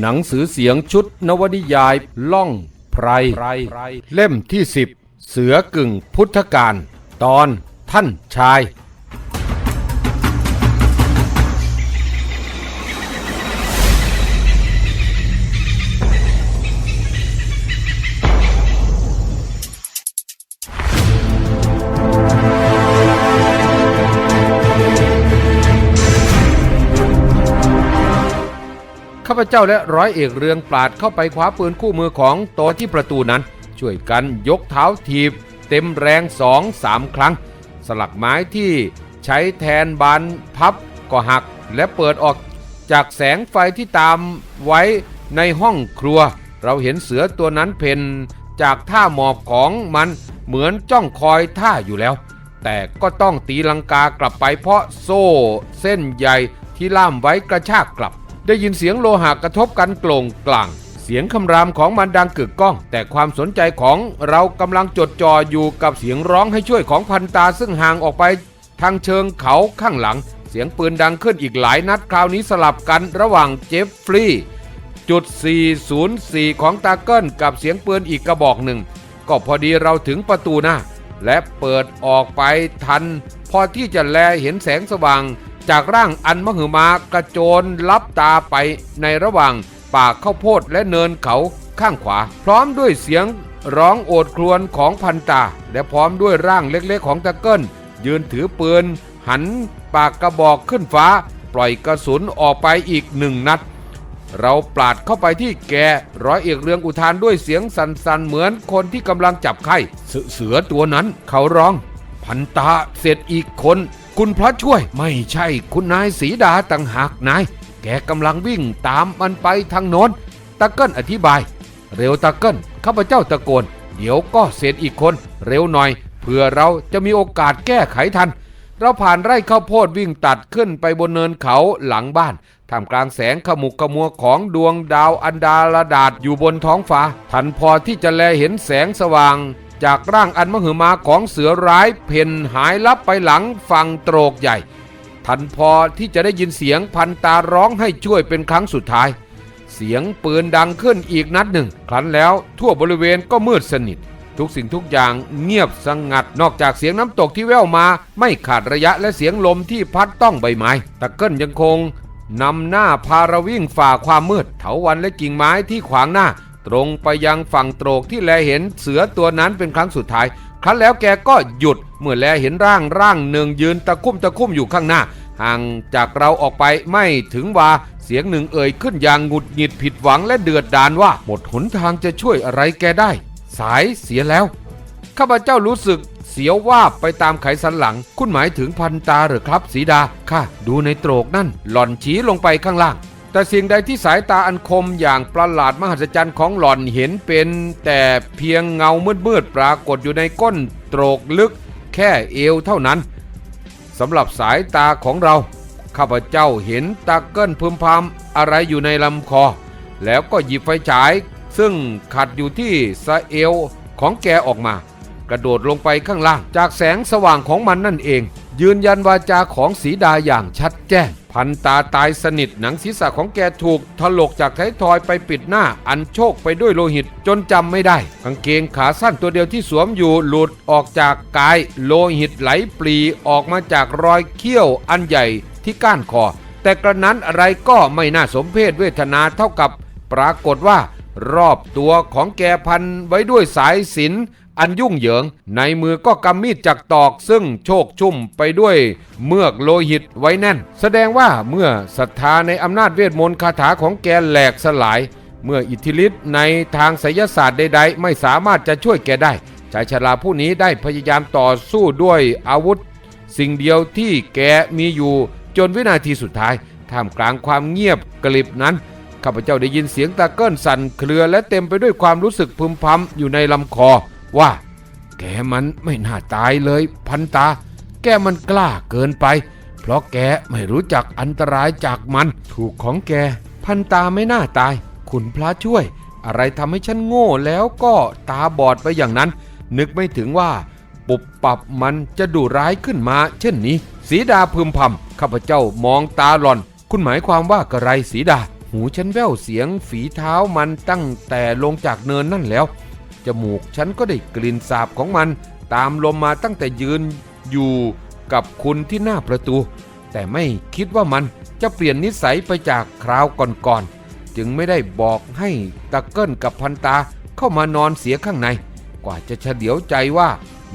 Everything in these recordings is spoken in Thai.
หนังสือเสียงชุดนวนิยายล่องไพร เล่มที่สิบเสือกึ่งพุทธการ ตอนท่านชาย ข้าพเจ้าและร้อยเอกเรืองปราดเข้าไปคว้าปืนคู่มือของโตที่ประตูนั้น ช่วยกันยกเท้าถีบ เต็มแรงสองสามครั้ง สลักไม้ที่ใช้แทนบานพับก็หักและเปิดออกจากแสงไฟที่ตามไว้ในห้องครัว เราเห็นเสือตัวนั้นเพ่นจากท่าหมอบของมันเหมือนจ้องคอยท่าอยู่แล้ว แต่ก็ต้องตีลังกากลับไปเพราะโซ่เส้นใหญ่ที่ล่ามไว้กระชากกลับ ได้ยินเสียงโลหะกระทบกันโกลงกลาง เสียงคำรามของมันดังกึกก้อง แต่ความสนใจของเรากำลังจดจ่ออยู่กับเสียงร้องให้ช่วยของพันตาซึ่งห่างออกไป ทางเชิงเขาข้างหลัง เสียงปืนดังขึ้นอีกหลายนัดคราวนี้สลับกันระหว่างเจฟฟรีย์จุด 404 ของตาเกิลกับเสียงปืนอีกกระบอกหนึ่ง ก็พอดีเราถึงประตูหน้า และเปิดออกไปทัน พอที่จะแลเห็นแสงสว่าง จากร่างอันมหึมากระโจนลับตาไปในระหว่างป่าข้าวโพดและเนินเขาข้างขวา พร้อมด้วยเสียงร้องโอดครวญของพันตา และพร้อมด้วยร่างเล็กๆของตะเกิลยืนถือปืน หันปากกระบอกขึ้นฟ้า ปล่อยกระสุนออกไปอีกหนึ่งนัด เราปาดเข้าไปที่แกร้อยเอกเรืองอุทานด้วยเสียงสั่นๆเหมือนคนที่กำลังจับไข้เสือตัวนั้นเขาร้อง พันตาเสร็จอีกคน คุณพระช่วย ไม่ใช่คุณนายสีดาต่างหากนาย แกกำลังวิ่งตามมันไปทางโน้นตะเกิลอธิบาย เร็วตะเกิลข้าพเจ้าตะโกน เดี๋ยวก็เสร็จอีกคน เร็วหน่อย เพื่อเราจะมีโอกาสแก้ไขทัน เราผ่านไร่ข้าวโพดวิ่งตัดขึ้นไปบนเนินเขาหลังบ้านท่ามกลางแสงขมุกขมัวของดวงดาวอันดาลดาดอยู่บนท้องฟ้า ทันพอที่จะแลเห็นแสงสว่าง จากร่างอันมหึมาของเสือร้ายเพ่นหายลับไปหลังฝั่งโตรกใหญ่ ทันพอที่จะได้ยินเสียงพันตาร้องให้ช่วยเป็นครั้งสุดท้าย เสียงปืนดังขึ้นอีกนัดหนึ่ง ครั้นแล้วทั่วบริเวณก็มืดสนิท ทุกสิ่งทุกอย่างเงียบสงัดนอกจากเสียงน้ำตกที่แว่วมา ไม่ขาดระยะและเสียงลมที่พัดต้องใบไม้ตะเกิลยังคงนำหน้าพาราวิ่งฝ่าความมืดเถาวันและกิ่งไม้ที่ขวางหน้า ตรงไปยังฝั่งโตรกที่แลเห็นเสือตัวนั้นเป็นครั้งสุดท้าย ครั้นแล้วแกก็หยุดเมื่อแลเห็นร่างร่างหนึ่งยืนตะคุ่มตะคุ่มอยู่ข้างหน้า ห่างจากเราออกไปไม่ถึงวาเสียงหนึ่งเอ่ยขึ้นอย่างหงุดหงิดผิดหวังและเดือดดาลว่า หมดหนทางจะช่วยอะไรแกได้ สายเสียแล้วข้าพเจ้ารู้สึกเสียวว่าบไปตามไขสันหลัง คุณหมายถึงพันตาหรือครับสีดาค่ะ ดูในโตรกนั่น หล่อนชี้ลงไปข้างล่าง แต่สิ่งใดที่สายตาอันคมอย่างประหลาดมหัศจรรย์ของหล่อนเห็นเป็น แต่เพียงเงามืดๆปรากฏอยู่ในก้นโตรกลึกแค่เอวเท่านั้นสำหรับสายตาของเรา ข้าพเจ้าเห็นตาเกิลพึมพำอะไรอยู่ในลำคอ แล้วก็หยิบไฟฉาย ซึ่งขัดอยู่ที่สะเอวของแกออกมา กระโดดลงไปข้างล่าง จากแสงสว่างของมันนั่นเอง ยืนยันวาจาของสีดาอย่างชัดแจ้ง พันตาตายสนิทหนังศีรษะของแกถูกถลกจากท้ายทอยไปปิดหน้า อันโชคไปด้วยโลหิตจนจำไม่ได้ กางเกงขาสั้นตัวเดียวที่สวมอยู่หลุดออกจากกาย โลหิตไหลปลีออกมาจากรอยเขี้ยวอันใหญ่ที่ก้านคอ แต่กระนั้นอะไรก็ไม่น่าสมเพชเวทนาเท่ากับ ปรากฏว่ารอบตัวของแกพันไว้ด้วยสายสิน อันยุ่งเหยิง ในมือก็กำมีดจักตอกซึ่งโชคชุ่มไปด้วยเมือกโลหิตไว้แน่น แสดงว่าเมื่อศรัทธาในอำนาจเวทมนต์คาถาของแกแหลกสลาย เมื่ออิทธิฤทธิ์ในทางไสยศาสตร์ใดๆ ไม่สามารถจะช่วยแกได้ชายชราผู้นี้ได้พยายามต่อสู้ด้วยอาวุธ สิ่งเดียวที่แกมีอยู่จนวินาทีสุดท้าย ท่ามกลางความเงียบกลิบนั้นข้าพเจ้าได้ยินเสียงตาเกิ้ลสั่นเครือและเต็มไปด้วยความรู้สึกพึมพำอยู่ในลำคอ ว่า แกมันไม่น่าตายเลยพันตา แกมันกล้าเกินไป เพราะแกไม่รู้จักอันตรายจากมัน ถูกของแก พันตาไม่น่าตายคุณพระช่วย อะไรทำให้ฉันโง่แล้วก็ตาบอดไปอย่างนั้น นึกไม่ถึงว่า ปุบปับมันจะดุร้ายขึ้นมา เช่นนี้ สีดาพึมพำข้าพเจ้ามองตาหลอน คุณหมายความว่ากระไรสีดา หูฉันแว่วเสียงฝีเท้ามันตั้งแต่ลงจากเนินนั่นแล้ว จมูกฉันก็ได้กลิ่นสาบของมัน ตามลมมาตั้งแต่ยืนอยู่กับคุณที่หน้าประตู แต่ไม่คิดว่ามันจะเปลี่ยนนิสัยไปจากคราวก่อนๆจึงไม่ได้บอกให้ตะเกิลกับพันตาเข้ามานอนเสียข้างใน กว่าจะเฉลียวใจว่า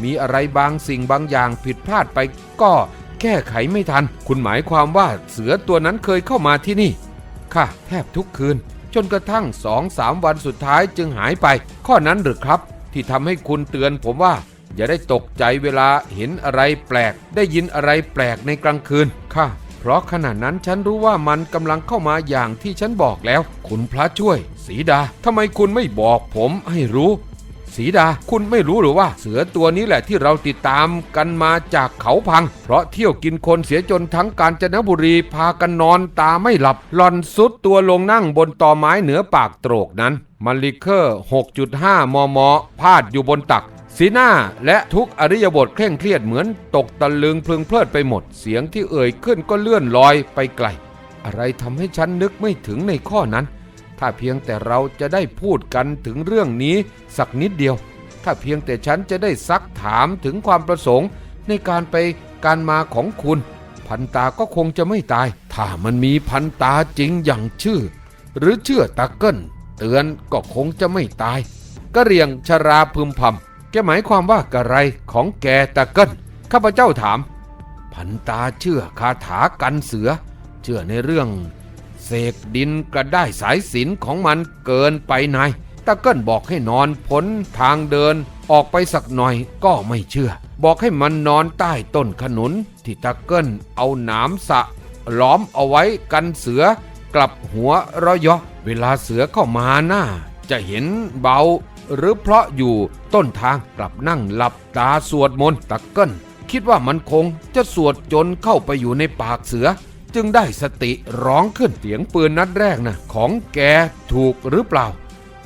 มีอะไรบางสิ่งบางอย่างผิดพลาดไปก็แก้ไขไม่ทัน คุณหมายความว่าเสือตัวนั้นเคยเข้ามาที่นี่ ค่ะ แทบทุกคืน จนกระทั่งสองสามวันสุดท้ายจึงหายไป ข้อนั้นหรือครับ ที่ทำให้คุณเตือนผมว่า อย่าได้ตกใจเวลาเห็นอะไรแปลก ได้ยินอะไรแปลกในกลางคืนค่ะ เพราะขณะนั้นฉันรู้ว่ามันกำลังเข้ามาอย่างที่ฉันบอกแล้ว คุณพระช่วย สีดาทำไมคุณไม่บอกผมให้รู้ สีดา คุณไม่รู้หรือว่า เสือตัวนี้แหละที่เราติดตามกันมาจากเขาพัง เพราะเที่ยวกินคนเสียจนทั้งกาญจนบุรีพากันนอนตาไม่หลับหลอนสุดตัวลงนั่งบนตอไม้เหนือปากโตรกนั้นมันลิเคอร์ 6.5 มม พาดอยู่บนตัก สีหน้าและทุกอริยบทเคร่งเครียดเหมือนตกตะลึงพลึงเพลิดไปหมด เสียงที่เอ่ยขึ้นก็เลื่อนลอยไปไกล อะไรทำให้ฉันนึกไม่ถึงในข้อนั้น ถ้าเพียงแต่เราจะได้พูดกันถึงเรื่องนี้สักนิดเดียว ถ้าเพียงแต่ฉันจะได้ซักถามถึงความประสงค์ ในการไปการมาของคุณ พันตาก็คงจะไม่ตาย ถ้ามันมีพันตาจริงอย่างชื่อ หรือเชื่อตะเกิลเตือนก็คงจะไม่ตายกระเรียงชราพึมพำแกหมายความว่ากระไรของแกตะเกิลข้าพเจ้าถาม พันตาเชื่อคาถากันเสือ เชื่อในเรื่อง เสกดินกระได้สายสินของมันเกินไปนายตะเกิลบอกให้นอนพ้นทางเดินออกไปสักหน่อยก็ไม่เชื่อ บอกให้มันนอนใต้ต้นขนุน ที่ตะเกิลเอาหนามสะ ล้อมเอาไว้กันเสือกลับหัวระยะ เวลาเสือเข้ามาหน้า จะเห็นเบา หรือเพราะอยู่ต้นทางกลับนั่งหลับตาสวดมนต์ตะเกิลคิดว่ามันคงจะสวดจนเข้าไปอยู่ในปากเสือ จึงได้สติร้องขึ้นเสียงปืนนัดแรกนะของแกถูกหรือเปล่า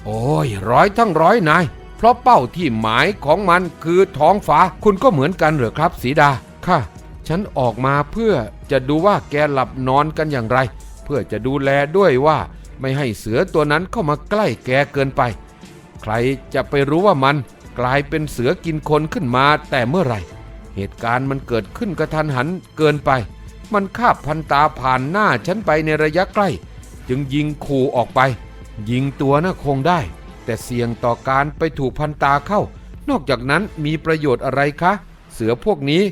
โอ้ยร้อยทั้งร้อยนาย เพราะเป้าที่หมายของมันคือท้องฟ้าคุณก็เหมือนกันเหรอครับสีดาค่ะฉันออกมาเพื่อจะดูว่าแกหลับนอนกันอย่างไร เพื่อจะดูแลด้วยว่าไม่ให้เสือตัวนั้นเข้ามาใกล้แกเกินไป ใครจะไปรู้ว่ามันกลายเป็นเสือกินคนขึ้นมาแต่เมื่อไหร่ เหตุการณ์มันเกิดขึ้นกระทันหันเกินไป มันคาบพันตาผ่านหน้าฉันไปในระยะใกล้ จึงยิงขู่ออกไป ยิงตัวน่ะคงได้ แต่เสี่ยงต่อการไปถูกพันตาเข้า นอกจากนั้นมีประโยชน์อะไรคะ เสือพวกนี้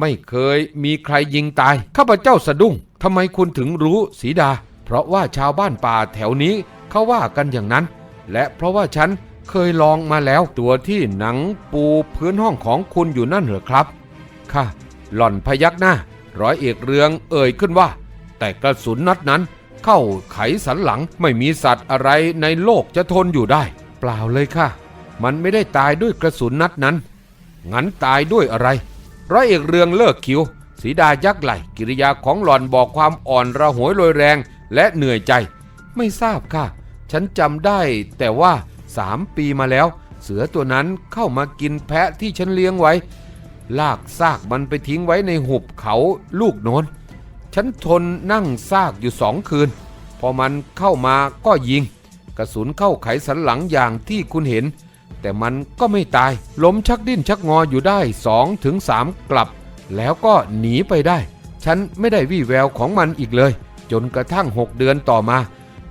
ไม่เคยมีใครยิงตาย ข้าพเจ้าสะดุ้งทำไมคุณถึงรู้สีดา เพราะว่าชาวบ้านป่าแถวนี้เขาว่ากันอย่างนั้น และเพราะว่าฉันเคยลองมาแล้วตัวที่หนังปูพื้นห้องของคุณอยู่นั่นเหรอครับ ค่ะ หล่อนพยักหน้า ร้อยเอกเรืองเอ่ยขึ้นว่า แต่กระสุนนัดนั้น เข้าไขสันหลังไม่มีสัตว์อะไรในโลกจะทนอยู่ได้ เปล่าเลยค่ะ มันไม่ได้ตายด้วยกระสุนนัดนั้น งั้นตายด้วยอะไร ร้อยเอกเรืองเลิกคิวสีดายักไหลกิริยาของหล่อนบอกความอ่อนระหวยโรยแรงและเหนื่อยใจ ไม่ทราบค่ะ ฉันจำได้ แต่ว่าสามปีมาแล้ว เสือตัวนั้นเข้ามากินแพะที่ฉันเลี้ยงไว้ ลากซากมันไปทิ้งไว้ในหุบเขาลูกโนนฉันทนนั่งซากอยู่สองคืน พอมันเข้ามาก็ยิง กระสุนเข้าไขสันหลังอย่างที่คุณเห็น แต่มันก็ไม่ตาย ล้มชักดิ้นชักงออยู่ได้สองถึงสามกลับ แล้วก็หนีไปได้ ฉันไม่ได้วี่แววของมันอีกเลย จนกระทั่งหกเดือนต่อมา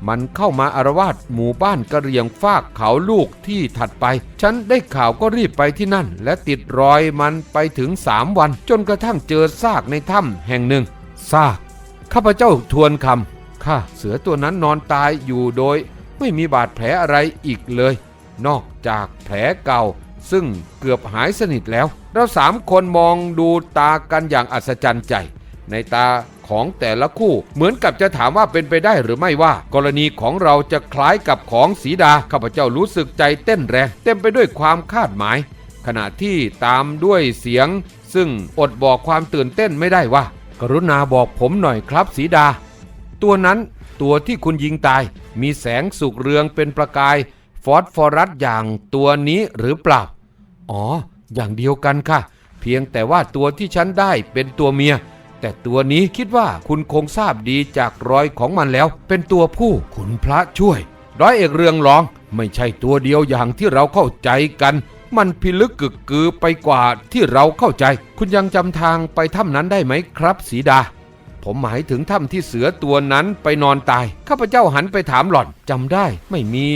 มันเข้ามาอารวาสหมู่บ้านกระเรียงฟากเขาลูกที่ถัดไป ฉันได้ข่าวก็รีบไปที่นั่น และติดรอยมันไปถึงสามวัน จนกระทั่งเจอซากในถ้ำแห่งหนึ่ง ซาก ข้าพเจ้าทวนคำข้าเสือตัวนั้นนอนตายอยู่โดย ไม่มีบาดแผลอะไรอีกเลย นอกจากแผลเก่า ซึ่งเกือบหายสนิทแล้ว เราสามคนมองดูตากันอย่างอัศจรรย์ใจ ในตา ของแต่ละคู่ เหมือนกับจะถามว่าเป็นไปได้หรือไม่ว่า กรณีของเราจะคล้ายกับของสีดาข้าพเจ้ารู้สึกใจเต้นแรง เต็มไปด้วยความคาดหมาย ขณะที่ตามด้วยเสียง ซึ่งอดบอกความตื่นเต้นไม่ได้ว่า กรุณาบอกผมหน่อยครับสีดา ตัวนั้นตัวที่คุณยิงตาย มีแสงสุกเรืองเป็นประกายฟอสฟอรัสอย่างตัวนี้หรือเปล่า อ๋อ อย่างเดียวกันค่ะ เพียงแต่ว่าตัวที่ฉันได้เป็นตัวเมีย แต่ตัวนี้คิดว่าคุณคงทราบดีจากรอยของมันแล้ว เป็นตัวผู้คุณพระช่วย ร้อยเอกเรืองรอง ไม่ใช่ตัวเดียวอย่างที่เราเข้าใจกัน มันพิลึกกึกกือไปกว่าที่เราเข้าใจ คุณยังจำทางไปถ้ำนั้นได้ไหมครับสีดาผมหมายถึงถ้ำที่เสือตัวนั้นไปนอนตาย ข้าพเจ้าหันไปถามหล่อนจำได้ไม่มี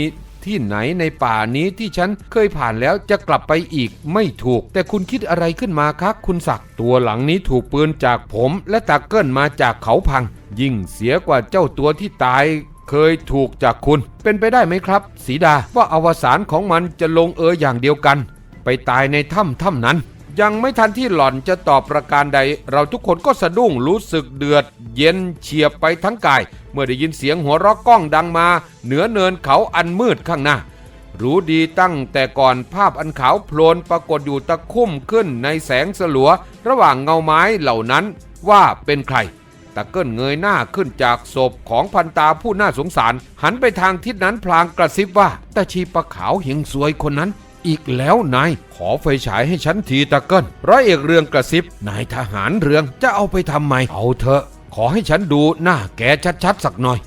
ที่ไหนในป่านี้ที่ฉันเคยผ่านแล้วจะกลับไปอีกไม่ถูก แต่คุณคิดอะไรขึ้นมาคะคุณศักดิ์ตัวหลังนี้ถูกปืนจากผมและตาเกิ้ลมาจากเขาพัง ยิ่งเสียกว่าเจ้าตัวที่ตายเคยถูกจากคุณ เป็นไปได้ไหมครับสีดาว่าอวสานของมันจะลงเอยอย่างเดียวกัน ไปตายในถ้ำถ้ำนั้น ยังไม่ทันที่หล่อนจะตอบประการใด เราทุกคนก็สะดุ้งรู้สึกเดือด เย็นเฉียบไปทั้งกาย เมื่อได้ยินเสียงหัวเราะก้องดังมา เหนือเนินเขาอันมืดข้างหน้า รู้ดีตั้งแต่ก่อนภาพอันขาวโพลนปรากฏอยู่ตะคุ่มขึ้นในแสงสลัว ระหว่างเงาไม้เหล่านั้นว่าเป็นใครตะเกิ้ลเงยหน้าขึ้นจากศพของพันตาผู้น่าสงสาร หันไปทางทิศนั้นพลางกระซิบว่าตาชีปะขาวเหียงสวยคนนั้น อีกแล้วนายขอไฟฉายให้ฉันทีตะเกิ้ลร้อยเอกเรืองกระซิบนายทหารเรืองจะเอาไปทำไมเอาเถอะ ขอให้ฉันดูหน้าแกชัดๆสักหน่อย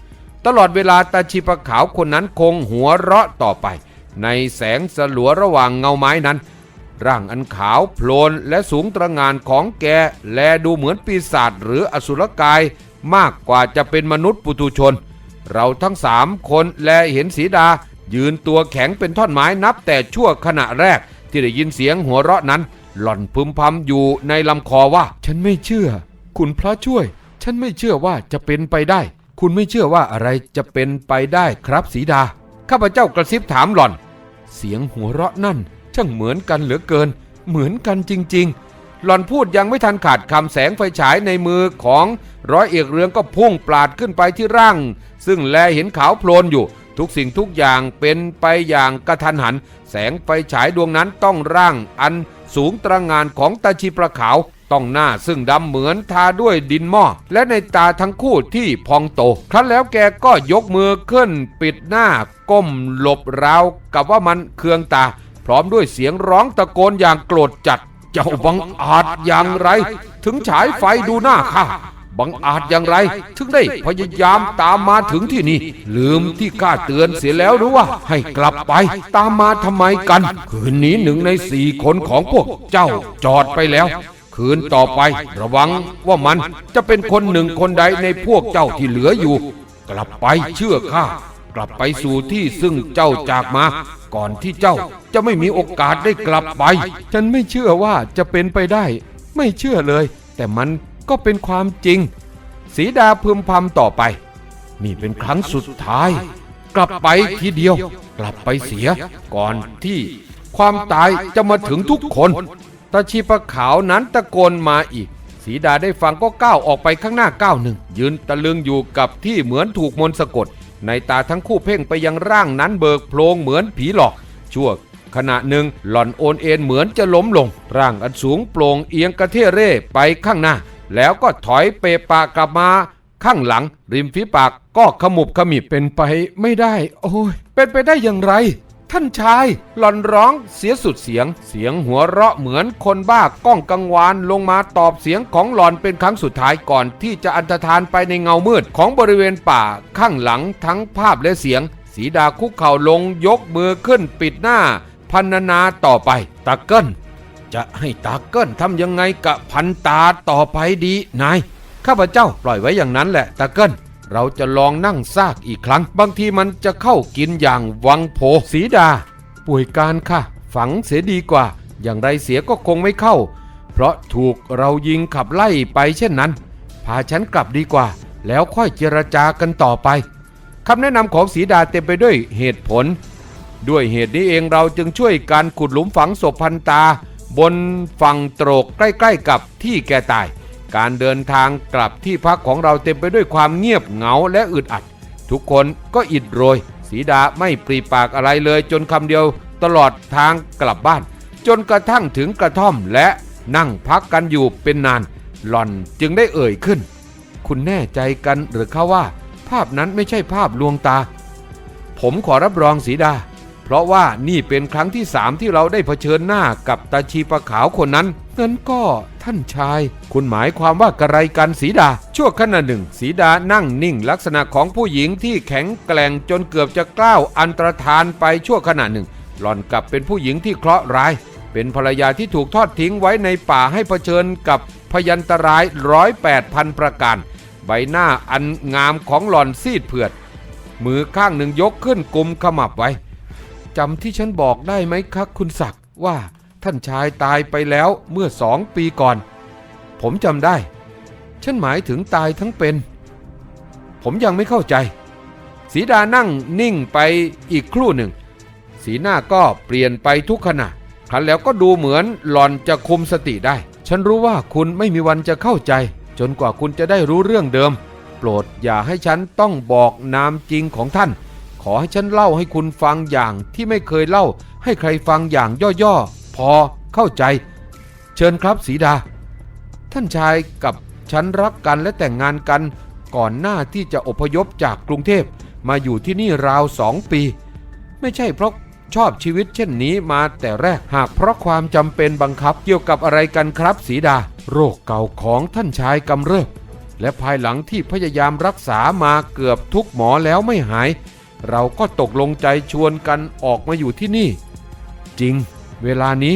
ตลอดเวลาตาชีปะขาวคนนั้นคงหัวเราะต่อไป ในแสงสลัวระหว่างเงาไม้นั้น ร่างอันขาวโพลนและสูงตระหงานของแก แลดูเหมือนปีศาจหรืออสุรกาย มากกว่าจะเป็นมนุษย์ปุถุชน เราทั้งสามคนแลเห็นสีดา ยืนตัวแข็งเป็นท่อนไม้นับแต่ชั่วขณะแรกที่ได้ยินเสียงหัวเราะนั้น หล่อนพึมพำอยู่ในลำคอว่า ฉันไม่เชื่อ คุณพระช่วย ฉันไม่เชื่อว่าจะเป็นไปได้ คุณไม่เชื่อว่าอะไรจะเป็นไปได้ครับสีดา ข้าพเจ้ากระซิบถามหล่อน เสียงหัวเราะนั่น ช่างเหมือนกันเหลือเกิน เหมือนกันจริง ๆ หล่อนพูดยังไม่ทันขาดคำแสงไฟฉายในมือของร้อยเอกเรืองก็พุ่งปราดขึ้นไปที่ร่าง ซึ่งแลเห็นขาวโพลนอยู่ทุกสิ่งทุกอย่างเป็นไปอย่างกระทันหัน แสงไฟฉายดวงนั้นต้องร่างอันสูงตระงานของตาชีประขาว ต้องหน้าซึ่งดำเหมือนทาด้วยดินหม้อและในตาทั้งคู่ที่พองโต ครั้นแล้วแกก็ยกมือขึ้นปิดหน้าก้มหลบราวกับว่ามันเคืองตา พร้อมด้วยเสียงร้องตะโกนอย่างโกรธจัด เจ้าบังอาจอย่างไร ถึงฉายไฟดูหน้าข้าบังอาจอย่างไร ถึงได้พยายามตามมาถึงที่นี่ ลืมที่ข้าเตือนเสียแล้วหรือว่า ให้กลับไป ตามมาทำไมกัน คืนนี้หนึ่งในสี่คนของพวกเจ้าจอดไปแล้ว คืนต่อไประวังว่ามันจะเป็นคนหนึ่งคนใดในพวกเจ้าที่เหลืออยู่ กลับไปเชื่อข้ากลับไปสู่ที่ซึ่งเจ้าจากมา ก่อนที่เจ้าจะไม่มีโอกาสได้กลับไป ฉันไม่เชื่อว่าจะเป็นไปได้ ไม่เชื่อเลย แต่มันก็เป็นความจริง สีดาพึมพำต่อไป นี่เป็นครั้งสุดท้าย กลับไปทีเดียว กลับไปเสีย ก่อนที่ความตายจะมาถึงทุกคน ตาชีปะขาวนั้นตะโกนมาอีก สีดาได้ฟังก็ก้าวออกไปข้างหน้าก้าวหนึ่ง ยืนตะลึงอยู่กับที่เหมือนถูกมนต์สะกด ในตาทั้งคู่เพ่งไปยังร่างนั้นเบิกโพลงเหมือนผีหลอก ชั่วขณะหนึ่งหล่อนโอนเอ็นเหมือนจะล้มลง ร่างอันสูงโปร่งเอียงกระเทเร่ไปข้างหน้า แล้วก็ถอยเปปากกลับมา ข้างหลัง ริมฝีปากก็ขมุบขมิบเป็นไปไม่ได้ โอ้ยเป็นไปได้อย่างไร ท่านชายหล่อนร้องเสียสุดเสียง เสียงหัวเราะเหมือนคนบ้าก้องกังวานลงมาตอบเสียงของหล่อนเป็นครั้งสุดท้ายก่อนที่จะอันธทานไปในเงามืดของบริเวณป่าข้างหลังทั้งภาพและเสียง สีดาคุกเข่าลงยกมือขึ้นปิดหน้า พันนาต่อไปตะเกิลจะให้ตาเกิลทำยังไงกับพันตาต่อไปดีนายข้าพเจ้าปล่อยไว้อย่างนั้นแหละตะเกิล เราจะลองนั่งซากอีกครั้ง บางทีมันจะเข้ากินอย่างวังโพสีดา ป่วยการค่ะ ฝังเสียดีกว่า อย่างไรเสียก็คงไม่เข้า เพราะถูกเรายิงขับไล่ไปเช่นนั้น พาฉันกลับดีกว่า แล้วค่อยเจรจากันต่อไปคำแนะนำของสีดาเต็มไปด้วยเหตุผล ด้วยเหตุนี้เองเราจึงช่วยการขุดหลุมฝังศพพันตา บนฝั่งโตรกใกล้ ๆ กับที่แกตาย การเดินทางกลับที่พักของเราเต็มไปด้วยความเงียบเหงาและอึดอัด ทุกคนก็อิดโรย สีดาไม่ปรีปากอะไรเลยจนคำเดียวตลอดทางกลับบ้าน จนกระทั่งถึงกระท่อมและนั่งพักกันอยู่เป็นนาน หล่อนจึงได้เอ่ยขึ้น คุณแน่ใจกันหรือคะว่า ภาพนั้นไม่ใช่ภาพลวงตา ผมขอรับรองสีดา เพราะว่านี่เป็นครั้งที่สามที่เราได้เผชิญหน้ากับตาชีปะขาวคนนั้น งั้นก็ท่านชาย คุณหมายความว่ากระไรกันสีดา ชั่วขณะหนึ่ง สีดานั่งนิ่งลักษณะของผู้หญิงที่แข็งแกร่งจนเกือบจะกล้าวอันตรธานไปชั่วขณะหนึ่ง หล่อนกลับเป็นผู้หญิงที่เคราะห์ร้าย เป็นภรรยาที่ถูกทอดทิ้งไว้ในป่าให้เผชิญกับพยันตรายร้อยแปดพันประการ ใบหน้าอันงามของหล่อนซีดเผือด มือข้างหนึ่งยกขึ้นกุมขมับไว้จำที่ฉันบอกได้ไหมครับคุณศักดิ์ว่า ท่านชายตายไปแล้วเมื่อสองปีก่อน ผมจำได้ ฉันหมายถึงตายทั้งเป็น ผมยังไม่เข้าใจ สีดานั่งนิ่งไปอีกครู่หนึ่ง สีหน้าก็เปลี่ยนไปทุกขณะครั้นแล้วก็ดูเหมือนหลอนจะคุมสติได้ ฉันรู้ว่าคุณไม่มีวันจะเข้าใจ จนกว่าคุณจะได้รู้เรื่องเดิม โปรดอย่าให้ฉันต้องบอกนามจริงของท่าน ขอให้ฉันเล่าให้คุณฟังอย่างที่ไม่เคยเล่าให้ใครฟังอย่างย่อๆ พอเข้าใจ เชิญครับสีดา ท่านชายกับฉันรักกันและแต่งงานกัน ก่อนหน้าที่จะอพยพจากกรุงเทพมาอยู่ที่นี่ราวสองปี ไม่ใช่เพราะชอบชีวิตเช่นนี้มาแต่แรกหากเพราะความจำเป็นบังคับเกี่ยวกับอะไรกันครับสีดา โรคเก่าของท่านชายกำเริบและภายหลังที่พยายามรักษามาเกือบทุกหมอแล้วไม่หาย เราก็ตกลงใจชวนกันออกมาอยู่ที่นี่ จริง เวลานี้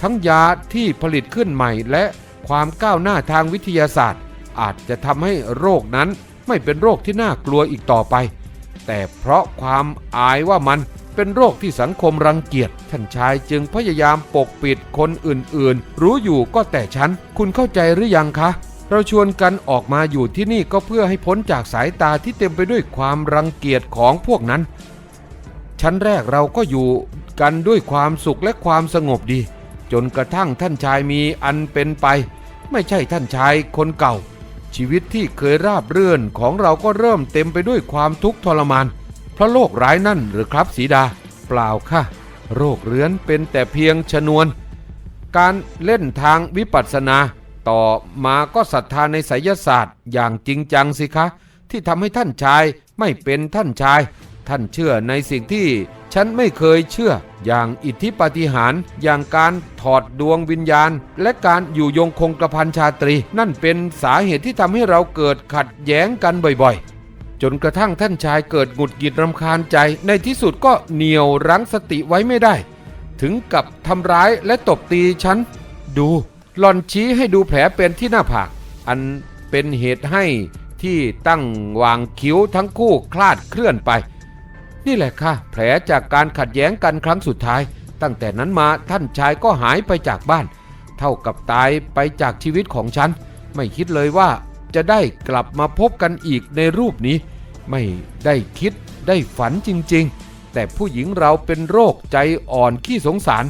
ทั้งยาที่ผลิตขึ้นใหม่และความก้าวหน้าทางวิทยาศาสตร์ อาจจะทำให้โรคนั้นไม่เป็นโรคที่น่ากลัวอีกต่อไป แต่เพราะความอายว่ามันเป็นโรคที่สังคมรังเกียจท่านชายจึงพยายามปกปิดคนอื่นๆ รู้อยู่ก็แต่ฉัน คุณเข้าใจหรือยังคะ เราชวนกันออกมาอยู่ที่นี่ก็เพื่อให้พ้นจากสายตาที่เต็มไปด้วยความรังเกียจของพวกนั้น ชั้นแรกเราก็อยู่ กันด้วยความสุขและความสงบดี จนกระทั่งท่านชายมีอันเป็นไป ไม่ใช่ท่านชายคนเก่า ชีวิตที่เคยราบเรื่อนของเราก็เริ่มเต็มไปด้วยความทุกข์ทรมาน เพราะโรคร้ายนั่นหรือครับสีดา เปล่าค่ะ โรคเรื้อนเป็นแต่เพียงชนวน การเล่นทางวิปัสสนา ต่อมาก็ศรัทธาในไสยศาสตร์อย่างจริงจังสิคะ ที่ทำให้ท่านชายไม่เป็นท่านชาย ท่านเชื่อในสิ่งที่ฉันไม่เคยเชื่อ อย่างอิทธิปฏิหาร อย่างการถอดดวงวิญญาณ และการอยู่ยงคงกระพันชาตรี นั่นเป็นสาเหตุที่ทำให้เราเกิดขัดแย้งกันบ่อยๆ จนกระทั่งท่านชายเกิดหงุดหงิดรำคาญใจ ในที่สุดก็เหนี่ยวรั้งสติไว้ไม่ได้ ถึงกับทำร้ายและตบตีฉัน ดูหลอนชี้ให้ดูแผลเป็นที่หน้าผาก อันเป็นเหตุให้ที่ตั้งวางคิ้วทั้งคู่คลาดเคลื่อนไป นี่แหละค่ะ แผลจากการขัดแย้งกันครั้งสุดท้าย ตั้งแต่นั้นมาท่านชายก็หายไปจากบ้าน เท่ากับตายไปจากชีวิตของฉัน ไม่คิดเลยว่าจะได้กลับมาพบกันอีกในรูปนี้ ไม่ได้คิดได้ฝันจริงๆ แต่ผู้หญิงเราเป็นโรคใจอ่อนขี้สงสาร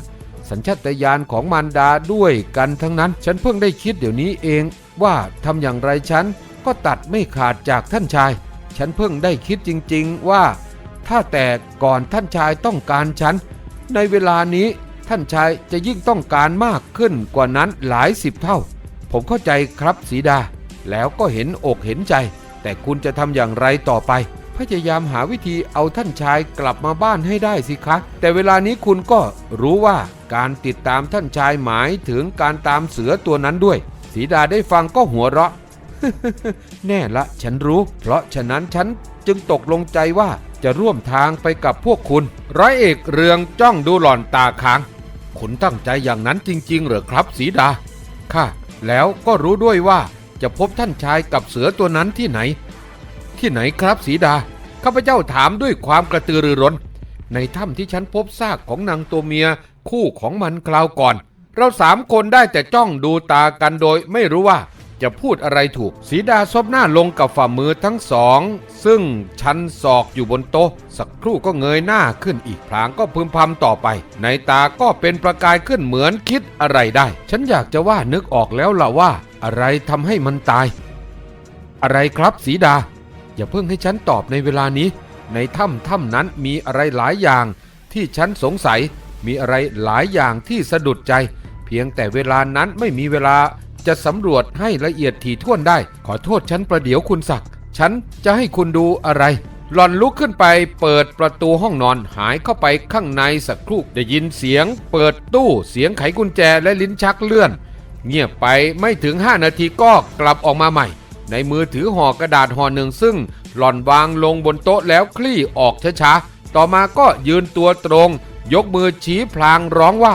สัญชาตญาณของมารดาด้วยกันทั้งนั้น ฉันเพิ่งได้คิดเดี๋ยวนี้เองว่าทำอย่างไรฉันก็ตัดไม่ขาดจากท่านชาย ฉันเพิ่งได้คิดจริง ๆ ว่า ถ้าแต่ก่อนท่านชายต้องการฉัน ในเวลานี้ท่านชายจะยิ่งต้องการมากขึ้นกว่านั้นหลายสิบเท่า ผมเข้าใจครับสีดา แล้วก็เห็นอกเห็นใจ แต่คุณจะทำอย่างไรต่อไป พยายามหาวิธีเอาท่านชายกลับมาบ้านให้ได้สิคะ แต่เวลานี้คุณก็รู้ว่าการติดตามท่านชายหมายถึงการตามเสือตัวนั้นด้วย สีดาได้ฟังก็หัวเราะ แน่ละฉันรู้ เพราะฉะนั้นฉันจึงตกลงใจว่า จะร่วมทางไปกับพวกคุณ ร้อยเอกเรืองจ้องดูหล่อนตาค้าง คุณตั้งใจอย่างนั้นจริง ๆ เหรอครับสีดา ค่ะ แล้วก็รู้ด้วยว่าจะพบท่านชายกับเสือตัวนั้นที่ไหน ที่ไหนครับสีดา ข้าพเจ้าถามด้วยความกระตือรือร้น ในถ้ำที่ฉันพบซากของนางตัวเมียคู่ของมันคราวก่อน เราสามคนได้แต่จ้องดูตากันโดยไม่รู้ว่า จะพูดอะไรถูก สีดาซบหน้าลงกับฝ่ามือทั้งสอง ซึ่งชันศอกอยู่บนโต๊ะ สักครู่ก็เงยหน้าขึ้นอีกพลางก็พึมพำต่อไป ในตาก็เป็นประกายขึ้นเหมือนคิดอะไรได้ ฉันอยากจะว่านึกออกแล้วล่ะว่า อะไรทำให้มันตาย อะไรครับสีดา อย่าเพิ่งให้ฉันตอบในเวลานี้ ในถ้ำถ้ำนั้นมีอะไรหลายอย่าง ที่ฉันสงสัยมีอะไรหลายอย่างที่สะดุดใจ เพียงแต่เวลานั้นไม่มีเวลา จะสำรวจให้ละเอียดถี่ถ้วนได้ ขอโทษฉันประเดี๋ยวคุณศักดิ์ฉันจะให้คุณดูอะไร หล่อนลุกขึ้นไปเปิดประตูห้องนอนหายเข้าไปข้างในสักครู่ได้ยินเสียง เปิดตู้เสียงไขกุญแจและลิ้นชักเลื่อน เงียบไปไม่ถึง 5 นาทีก็กลับออกมาใหม่ ในมือถือห่อกระดาษห่อหนึ่งซึ่ง หล่อนวางลงบนโต๊ะแล้วคลี่ออกช้าๆต่อมาก็ยืนตัวตรง ยกมือชี้พลางร้องว่า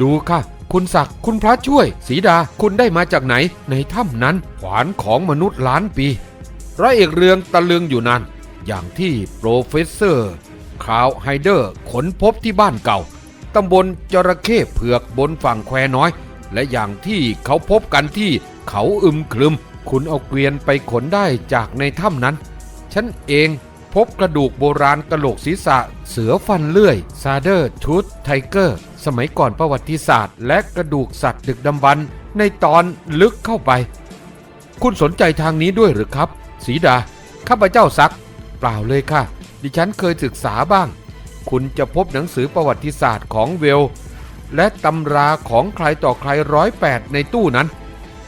ดูค่ะ คุณศักดิ์คุณพระช่วยสีดาคุณได้มาจากไหน ในถ้ำนั้นขวานของมนุษย์ล้านปีร้อยเอกเรืองตะลึงอยู่นานอย่างที่โปรเฟสเซอร์คาวไฮเดอร์ขนพบที่บ้านเก่าตำบลจระเข้เผือกบนฝั่งแควน้อย และอย่างที่เขาพบกันที่เขาอึมครึม คุณเอาเกวียนไปขนได้จากในถ้ำนั้น ฉันเองพบกระดูกโบราณกระโหลกศีรษะ เสือฟันเลื่อยซาเดอร์ทูธไทเกอร์ สมัยก่อนประวัติศาสตร์ และกระดูกสัตว์ดึกดำบรรพ์ในตอนลึกเข้าไป คุณสนใจทางนี้ด้วยหรือครับ สีดา ข้าพเจ้าซัก เปล่าเลยค่ะ ดิฉันเคยศึกษาบ้าง คุณจะพบหนังสือประวัติศาสตร์ของเวล และตำราของใครต่อใครร้อยแปดในตู้นั้น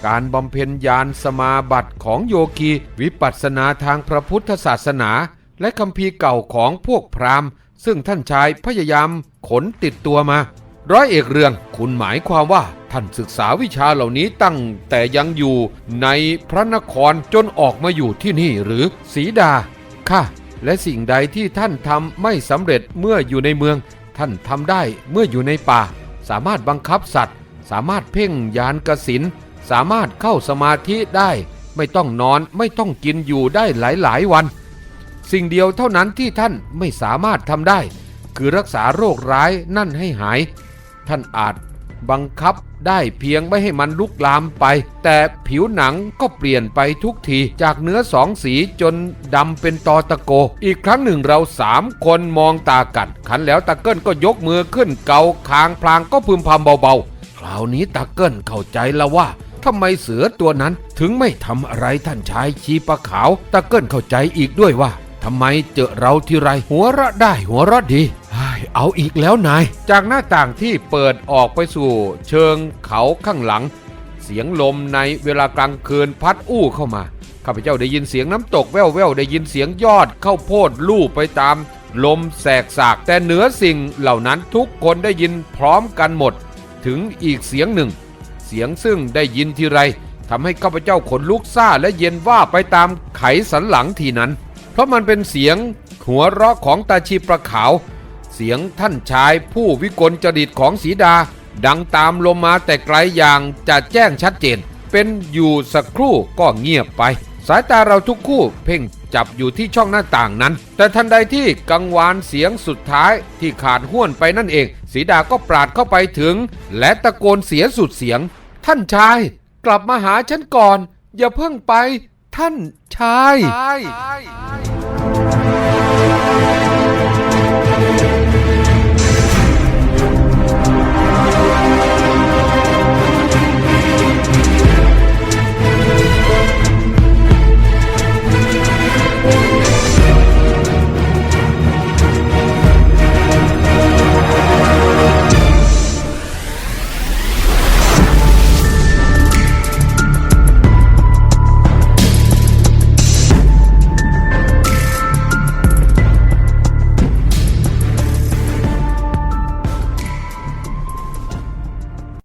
การบำเพ็ญญาณสมาบัติของโยคีวิปัสสนาทางพระพุทธศาสนา และคัมภีเก่าของพวกพราหมณ์ซึ่งท่านชายพยายามขนติดตัวมา ร้อยเอกเรือง คุณหมายความว่าท่านศึกษาวิชาเหล่านี้ตั้งแต่ยังอยู่ในพระนครจนออกมาอยู่ที่นี่หรือสีดา ค่ะ และสิ่งใดที่ท่านทำไม่สำเร็จเมื่ออยู่ในเมือง ท่านทำได้เมื่ออยู่ในป่า สามารถบังคับสัตว์ สามารถเพ่งยานกสินสามารถเข้าสมาธิได้ ไม่ต้องนอนไม่ต้องกินอยู่ได้หลาย ๆ วัน สิ่งเดียวเท่านั้นที่ท่านไม่สามารถทำได้ คือรักษาโรคร้ายนั่นให้หาย ท่านอาจบังคับได้เพียงไม่ให้มันลุกลามไป แต่ผิวหนังก็เปลี่ยนไปทุกที จากเนื้อสองสีจนดำเป็นตอตะโก อีกครั้งหนึ่งเราสามคนมองตากันขันแล้วตะเกิลก็ยกมือขึ้นเกาคางพลางก็พึมพำเบาๆ คราวนี้ตะเกิลเข้าใจแล้วว่าทำไมเสือตัวนั้นถึงไม่ทำอะไรท่านชายชีปะขาว ตะเกิลเข้าใจอีกด้วยว่าทำไมเจอเราทีไรหัวเราะได้หัวเราะดี เอาอีกแล้วนาย จากหน้าต่างที่เปิดออกไปสู่เชิงเขาข้างหลัง เสียงลมในเวลากลางคืนพัดอู้เข้ามา ข้าพเจ้าได้ยินเสียงน้ำตกแว่วแววได้ยินเสียงยอดข้าวโพดลู่ไปตาม ลมแสกสาก แต่เหนือสิ่งเหล่านั้นทุกคนได้ยินพร้อมกันหมด ถึงอีกเสียงหนึ่ง เสียงซึ่งได้ยินทีไรทำให้ข้าพเจ้าขนลุกซ่าและเย็นว่าไปตามไขสันหลังทีนั้น เพราะมันเป็นเสียงหัวเราะของตาชีประขาว เสียงท่านชายผู้วิกลจริตของสีดา ดังตามลมมาแต่ไกลอย่างจะแจ้งชัดเจน เป็นอยู่สักครู่ก็เงียบไป สายตาเราทุกคู่เพ่งจับอยู่ที่ช่องหน้าต่างนั้น แต่ทันใดที่กังวานเสียงสุดท้ายที่ขาดห้วนไปนั่นเอง สีดาก็ปราดเข้าไปถึง และตะโกนเสียสุดเสียง ท่านชาย กลับมาหาฉันก่อน อย่าเพิ่งไป ท่านชาย